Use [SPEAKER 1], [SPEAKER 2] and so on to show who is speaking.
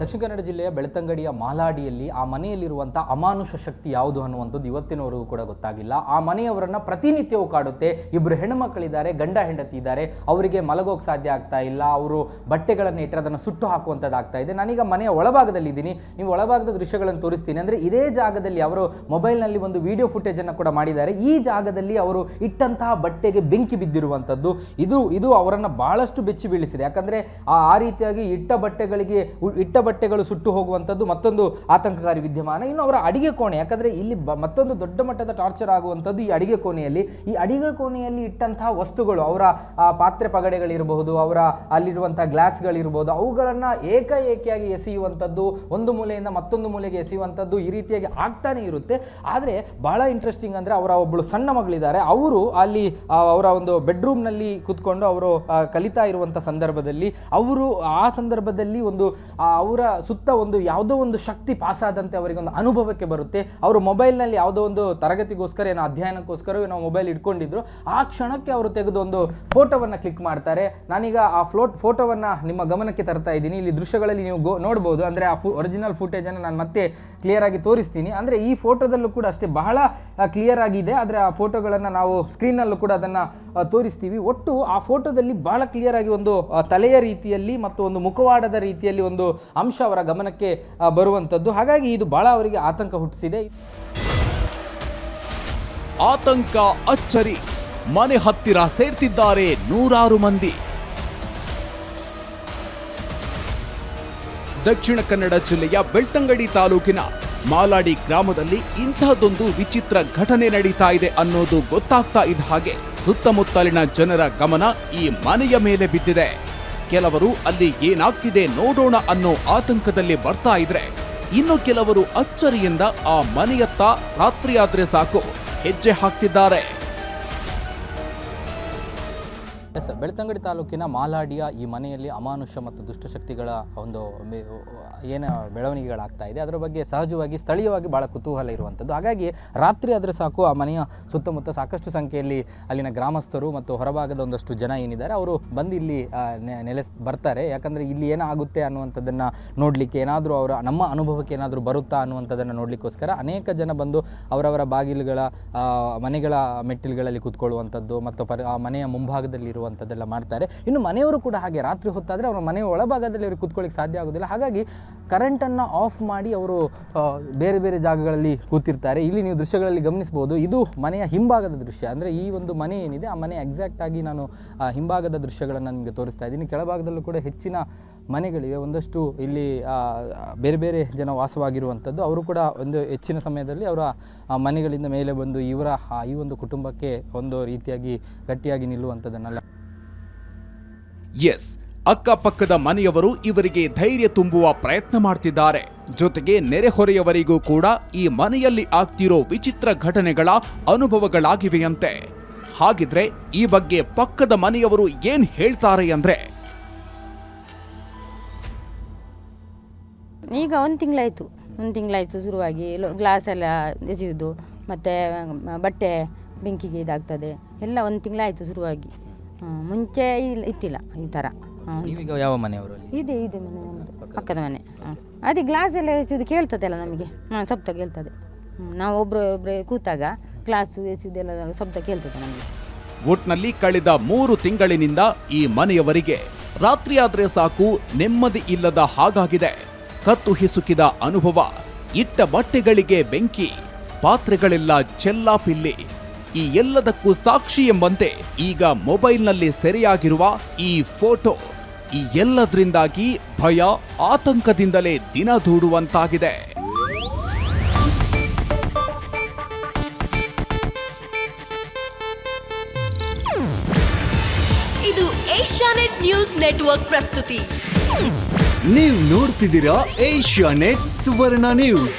[SPEAKER 1] ದಕ್ಷಿಣ ಕನ್ನಡ ಜಿಲ್ಲೆಯ ಬೆಳ್ತಂಗಡಿಯ ಮಾಲಾಡಿಯಲ್ಲಿ ಆ ಮನೆಯಲ್ಲಿರುವಂಥ ಅಮಾನುಷ ಶಕ್ತಿ ಯಾವುದು ಅನ್ನುವಂಥದ್ದು ಇವತ್ತಿನವರೆಗೂ ಕೂಡ ಗೊತ್ತಾಗಿಲ್ಲ. ಆ ಮನೆಯವರನ್ನ ಪ್ರತಿನಿತ್ಯವೂ ಕಾಡುತ್ತೆ. ಇಬ್ಬರು ಹೆಣ್ಣುಮಕ್ಕಳಿದ್ದಾರೆ ಗಂಡ ಹೆಂಡತಿ ಇದ್ದಾರೆ. ಅವರಿಗೆ ಮಲಗೋಕೆ ಸಾಧ್ಯ ಆಗ್ತಾ ಇಲ್ಲ. ಅವರು ಬಟ್ಟೆಗಳನ್ನು ಇಟ್ಟರೆ ಅದನ್ನು ಸುಟ್ಟು ಹಾಕುವಂಥದ್ದಾಗ್ತಾ ಇದೆ. ನಾನೀಗ ಮನೆಯ ಒಳಭಾಗದಲ್ಲಿ ಇದ್ದೀನಿ. ನೀವು ಒಳಭಾಗದ ದೃಶ್ಯಗಳನ್ನು ತೋರಿಸ್ತೀನಿ ಅಂದರೆ ಇದೇ ಜಾಗದಲ್ಲಿ ಅವರು ಮೊಬೈಲ್ನಲ್ಲಿ ಒಂದು ವಿಡಿಯೋ ಫುಟೇಜನ್ನು ಕೂಡ ಮಾಡಿದ್ದಾರೆ. ಈ ಜಾಗದಲ್ಲಿ ಅವರು ಇಟ್ಟಂತಹ ಬಟ್ಟೆಗೆ ಬೆಂಕಿ ಬಿದ್ದಿರುವಂಥದ್ದು. ಇದು ಇದು ಅವರನ್ನು ಬಹಳಷ್ಟು ಬೆಚ್ಚಿ ಬೀಳಿಸಿದೆ. ಯಾಕಂದರೆ ಆ ರೀತಿಯಾಗಿ ಇಟ್ಟ ಬಟ್ಟೆಗಳಿಗೆ ಇಟ್ಟ ಬಟ್ಟೆಗಳು ಸುಟ್ಟು ಹೋಗುವಂಥದ್ದು ಮತ್ತೊಂದು ಆತಂಕಕಾರಿ ವಿದ್ಯಮಾನ. ಇನ್ನು ಅವರ ಅಡಿಗೆ ಕೋಣೆ, ಯಾಕಂದರೆ ಇಲ್ಲಿ ಮತ್ತೊಂದು ದೊಡ್ಡ ಮಟ್ಟದ ಟಾರ್ಚರ್ ಆಗುವಂಥದ್ದು ಈ ಅಡಿಗೆ ಕೋಣೆಯಲ್ಲಿ. ಈ ಅಡಿಗೆ ಕೋಣೆಯಲ್ಲಿ ಇಟ್ಟಂತಹ ವಸ್ತುಗಳು, ಅವರ ಪಾತ್ರೆ ಪಗಡೆಗಳಿರಬಹುದು, ಅವರ ಅಲ್ಲಿರುವಂಥ ಗ್ಲಾಸ್ಗಳಿರ್ಬೋದು ಅವುಗಳನ್ನು ಏಕಾಏಕಿಯಾಗಿ ಎಸೆಯುವಂಥದ್ದು, ಒಂದು ಮೂಲೆಯಿಂದ ಮತ್ತೊಂದು ಮೂಲೆಗೆ ಎಸೆಯುವಂಥದ್ದು ಈ ರೀತಿಯಾಗಿ ಆಗ್ತಾನೆ ಇರುತ್ತೆ. ಆದರೆ ಬಹಳ ಇಂಟ್ರೆಸ್ಟಿಂಗ್ ಅಂದರೆ ಅವರ ಒಬ್ಬಳು ಸಣ್ಣ ಮಗಳಿದ್ದಾರೆ. ಅವರು ಅಲ್ಲಿ ಅವರ ಒಂದು ಬೆಡ್ರೂಮ್ನಲ್ಲಿ ಕೂತ್ಕೊಂಡು ಅವರು ಕಲಿತಾ ಇರುವಂಥ ಸಂದರ್ಭದಲ್ಲಿ, ಅವರು ಆ ಸಂದರ್ಭದಲ್ಲಿ ಒಂದು ಅವರ ಸುತ್ತ ಒಂದು ಯಾವುದೋ ಒಂದು ಶಕ್ತಿ ಪಾಸ್ ಆದಂತೆ ಅವರಿಗೆ ಒಂದು ಅನುಭವಕ್ಕೆ ಬರುತ್ತೆ. ಅವರು ಮೊಬೈಲ್ನಲ್ಲಿ ಯಾವುದೋ ಒಂದು ತರಗತಿಗೋಸ್ಕರ ಏನೋ ಅಧ್ಯಯನಕ್ಕೋಸ್ಕರ ಏನೋ ಮೊಬೈಲ್ ಇಟ್ಕೊಂಡಿದ್ರು. ಆ ಕ್ಷಣಕ್ಕೆ ಅವರು ತೆಗೆದು ಒಂದು ಫೋಟೋವನ್ನು ಕ್ಲಿಕ್ ಮಾಡ್ತಾರೆ. ನಾನೀಗ ಆ ಫ್ಲೋಟ್ ಫೋಟೋವನ್ನು ನಿಮ್ಮ ಗಮನಕ್ಕೆ ತರ್ತಾ ಇದ್ದೀನಿ. ಇಲ್ಲಿ ದೃಶ್ಯಗಳಲ್ಲಿ ನೀವು ಗೋ ನೋಡ್ಬೋದು. ಅಂದರೆ ಆ ಒರಿಜಿನಲ್ ಫುಟೇಜನ್ನು ನಾನು ಮತ್ತೆ ಕ್ಲಿಯರ್ ಆಗಿ ತೋರಿಸ್ತೀನಿ. ಅಂದರೆ ಈ ಫೋಟೋದಲ್ಲೂ ಕೂಡ ಅಷ್ಟೇ ಬಹಳ ಕ್ಲಿಯರ್ ಆಗಿದೆ. ಆದರೆ ಆ ಫೋಟೋಗಳನ್ನು ನಾವು ಸ್ಕ್ರೀನಲ್ಲೂ ಕೂಡ ಅದನ್ನು ತೋರಿಸ್ತೀವಿ. ಒಟ್ಟು ಆ ಫೋಟೋದಲ್ಲಿ ಬಹಳ ಕ್ಲಿಯರ್ ಆಗಿ ಒಂದು ತಲೆಯ ರೀತಿಯಲ್ಲಿ ಮತ್ತು ಒಂದು ಮುಖವಾಡದ ರೀತಿಯಲ್ಲಿ ಒಂದು ಅಂಶ ಅವರ ಗಮನಕ್ಕೆ ಬರುವಂಥದ್ದು ಹಾಗಾಗಿ ಇದು ಬಹಳ ಅವರಿಗೆ ಆತಂಕ ಹುಟ್ಟಿಸಿದೆ.
[SPEAKER 2] ಆತಂಕ, ಅಚ್ಚರಿ. ಮನೆ ಹತ್ತಿರ ಸೇರ್ತಿದ್ದಾರೆ ನೂರಾರು ಮಂದಿ. ದಕ್ಷಿಣ ಕನ್ನಡ ಜಿಲ್ಲೆಯ ಬೆಳ್ತಂಗಡಿ ತಾಲೂಕಿನ ಮಾಲಾಡಿ ಗ್ರಾಮದಲ್ಲಿ ಇಂತಹದೊಂದು ವಿಚಿತ್ರ ಘಟನೆ ನಡೀತಾ ಇದೆ ಅನ್ನೋದು ಗೊತ್ತಾಗ್ತಾ ಇದ್ದ ಹಾಗೆ ಸುತ್ತಮುತ್ತಲಿನ ಜನರ ಗಮನ ಈ ಮನೆಯ ಮೇಲೆ ಬಿದ್ದಿದೆ. ಕೆಲವರು ಅಲ್ಲಿ ಏನಾಗ್ತಿದೆ ನೋಡೋಣ ಅನ್ನೋ ಆತಂಕದಲ್ಲಿ ಬರ್ತಾ ಇದ್ರೆ ಇನ್ನು ಕೆಲವರು ಅಚ್ಚರಿಯಿಂದ ಆ ಮನೆಯತ್ತ ರಾತ್ರಿಯಾದ್ರೆ ಸಾಕು, ಹೆಜ್ಜೆ ಹಾಕ್ತಿದ್ದಾರೆ.
[SPEAKER 1] ಎಸ್, ಬೆಳ್ತಂಗಡಿ ತಾಲೂಕಿನ ಮಾಲಾಡಿಯ ಈ ಮನೆಯಲ್ಲಿ ಅಮಾನುಷ್ಯ ಮತ್ತು ದುಷ್ಟಶಕ್ತಿಗಳ ಒಂದು ಏನು ಬೆಳವಣಿಗೆಗಳಾಗ್ತಾ ಇದೆ. ಅದರ ಬಗ್ಗೆ ಸಹಜವಾಗಿ, ಸ್ಥಳೀಯವಾಗಿ ಭಾಳ ಕುತೂಹಲ ಇರುವಂಥದ್ದು. ಹಾಗಾಗಿ ರಾತ್ರಿ ಆದರೆ ಸಾಕು ಆ ಮನೆಯ ಸುತ್ತಮುತ್ತ ಸಾಕಷ್ಟು ಸಂಖ್ಯೆಯಲ್ಲಿ ಅಲ್ಲಿನ ಗ್ರಾಮಸ್ಥರು ಮತ್ತು ಹೊರಭಾಗದ ಒಂದಷ್ಟು ಜನ ಏನಿದ್ದಾರೆ, ಅವರು ಬಂದು ಇಲ್ಲಿ ನೆಲೆ ಬರ್ತಾರೆ. ಯಾಕಂದರೆ ಇಲ್ಲಿ ಏನಾಗುತ್ತೆ ಅನ್ನುವಂಥದ್ದನ್ನು ನೋಡಲಿಕ್ಕೆ ಏನಾದರೂ ಅವರ, ನಮ್ಮ ಅನುಭವಕ್ಕೆ ಏನಾದರೂ ಬರುತ್ತಾ ಅನ್ನುವಂಥದ್ದನ್ನು ನೋಡಲಿಕ್ಕೋಸ್ಕರ ಅನೇಕ ಜನ ಬಂದು ಅವರವರ ಬಾಗಿಲುಗಳ ಮನೆಗಳ ಮೆಟ್ಟಿಲುಗಳಲ್ಲಿ ಕೂತ್ಕೊಳ್ಳುವಂಥದ್ದು ಮತ್ತು ಪರಿ, ಆ ಮನೆಯ ಮುಂಭಾಗದಲ್ಲಿ ಇರುವಂಥದ್ದೆಲ್ಲ ಮಾಡ್ತಾರೆ. ಇನ್ನು ಮನೆಯವರು ಕೂಡ ಹಾಗೆ ರಾತ್ರಿ ಹೊತ್ತಾದರೆ ಅವರ ಮನೆಯ ಒಳಭಾಗದಲ್ಲಿ ಅವ್ರಿಗೆ ಕೂತ್ಕೊಳ್ಳಿಕ್ಕೆ ಸಾಧ್ಯ ಆಗೋದಿಲ್ಲ. ಹಾಗಾಗಿ ಕರೆಂಟನ್ನು ಆಫ್ ಮಾಡಿ ಅವರು ಬೇರೆ ಬೇರೆ ಜಾಗಗಳಲ್ಲಿ ಕೂತಿರ್ತಾರೆ. ಇಲ್ಲಿ ನೀವು ದೃಶ್ಯಗಳಲ್ಲಿ ಗಮನಿಸ್ಬೋದು ಇದು ಮನೆಯ ಹಿಂಭಾಗದ ದೃಶ್ಯ. ಅಂದರೆ ಈ ಒಂದು ಮನೆ ಏನಿದೆ, ಆ ಮನೆ ಎಕ್ಸಾಕ್ಟ್ ಆಗಿ ನಾನು ಹಿಂಭಾಗದ ದೃಶ್ಯಗಳನ್ನು ನಿಮಗೆ ತೋರಿಸ್ತಾ ಇದ್ದೀನಿ. ಕೆಳಭಾಗದಲ್ಲೂ ಕೂಡ ಹೆಚ್ಚಿನ ಮನೆಗಳಿವೆ. ಒಂದಷ್ಟು ಇಲ್ಲಿ ಬೇರೆ ಬೇರೆ ಜನ ವಾಸವಾಗಿರುವಂಥದ್ದು. ಅವರು ಕೂಡ ಒಂದು ಹೆಚ್ಚಿನ ಸಮಯದಲ್ಲಿ ಅವರ ಮನೆಗಳಿಂದ ಮೇಲೆ ಬಂದು ಇವರ ಈ ಒಂದು ಕುಟುಂಬಕ್ಕೆ ಒಂದು ರೀತಿಯಾಗಿ ಗಟ್ಟಿಯಾಗಿ ನಿಲ್ಲುವಂಥದ್ದನ್ನೆಲ್ಲ
[SPEAKER 2] ಎಸ್ ಅಕ್ಕಪಕ್ಕದ ಮನೆಯವರು ಇವರಿಗೆ ಧೈರ್ಯ ತುಂಬುವ ಪ್ರಯತ್ನ ಮಾಡ್ತಿದ್ದಾರೆ. ಜೊತೆಗೆ ನೆರೆಹೊರೆಯವರಿಗೂ ಕೂಡ ಈ ಮನೆಯಲ್ಲಿ ಆಗ್ತಿರೋ ವಿಚಿತ್ರ ಘಟನೆಗಳ ಅನುಭವಗಳಾಗಿವೆಯಂತೆ. ಹಾಗಿದ್ರೆ ಈ ಬಗ್ಗೆ ಪಕ್ಕದ ಮನೆಯವರು ಏನ್ ಹೇಳ್ತಾರೆ ಅಂದ್ರೆ?
[SPEAKER 3] ಈಗ ಒಂದು ತಿಂಗಳಾಯಿತು ಒಂದು ತಿಂಗಳಾಯಿತು ಶುರುವಾಗಿ ಗ್ಲಾಸ್ ಎಲ್ಲ ಎಸೆಯುವುದು ಮತ್ತು ಬಟ್ಟೆ ಬೆಂಕಿಗೆ ಇದಾಗ್ತದೆ, ಎಲ್ಲ ಒಂದು ತಿಂಗಳಾಯಿತು ಶುರುವಾಗಿ. ಮುಂಚೆ ಇಲ್ಲ ಇತ್ತಿಲ್ಲ ಈ ಥರ.
[SPEAKER 1] ನೀವೀಗ ಯಾವ ಮನೆಯವರು ಅಲ್ಲಿ?
[SPEAKER 3] ಇದೆ ಇದೆ ಮನೆ ನಮ್ಮದು ಪಕ್ಕದ ಮನೆ. ಅದೇ ಗ್ಲಾಸ್ ಎಲ್ಲ ಎಸೆಯೋದು ಕೇಳ್ತದೆ ಅಲ್ಲ ನಮಗೆ ಹಾಂ ಶಬ್ದ ಕೇಳ್ತದೆ. ಹ್ಮ್, ನಾವು ಒಬ್ಬರು ಒಬ್ಬರೇ ಕೂತಾಗ ಗ್ಲಾಸ್ ಎಸೆಯೋದೆಲ್ಲ ಶಬ್ದ ಕೇಳ್ತದೆ ನಮಗೆ.
[SPEAKER 2] ಒಟ್ನಲ್ಲಿ ಕಳೆದ ಮೂರು ತಿಂಗಳಿನಿಂದ ಈ ಮನೆಯವರಿಗೆ ರಾತ್ರಿಯಾದ್ರೆ ಸಾಕು ನೆಮ್ಮದಿ ಇಲ್ಲದ ಹಾಗಾಗಿದೆ. ಕತ್ತು ಹಿಸುಕಿದ ಅನುಭವ ಇಟ್ಟ ಬಟ್ಟೆಗಳಿಗೆ ಬೆಂಕಿ ಪಾತ್ರೆಗಳೆಲ್ಲ ಚೆಲ್ಲಾಪಿಲ್ಲಿ. ಈ ಎಲ್ಲದಕ್ಕೂ ಸಾಕ್ಷಿ ಎಂಬಂತೆ ಈಗ ಮೊಬೈಲ್ನಲ್ಲಿ ಸೆರೆಯಾಗಿರುವ ಈ ಫೋಟೋ. ಈ ಎಲ್ಲದರಿಂದಾಗಿ ಭಯ ಆತಂಕದಿಂದಲೇ ದಿನ ದೂಡುವಂತಾಗಿದೆ.
[SPEAKER 4] ಇದು ಏಷ್ಯಾನೆಟ್ ನ್ಯೂಸ್ ನೆಟ್ವರ್ಕ್ ಪ್ರಸ್ತುತಿ.
[SPEAKER 5] ನೀವು ನೋಡ್ತಿದ್ದೀರಾ ಏಷ್ಯಾನೆಟ್ ಸುವರ್ಣ ನ್ಯೂಸ್.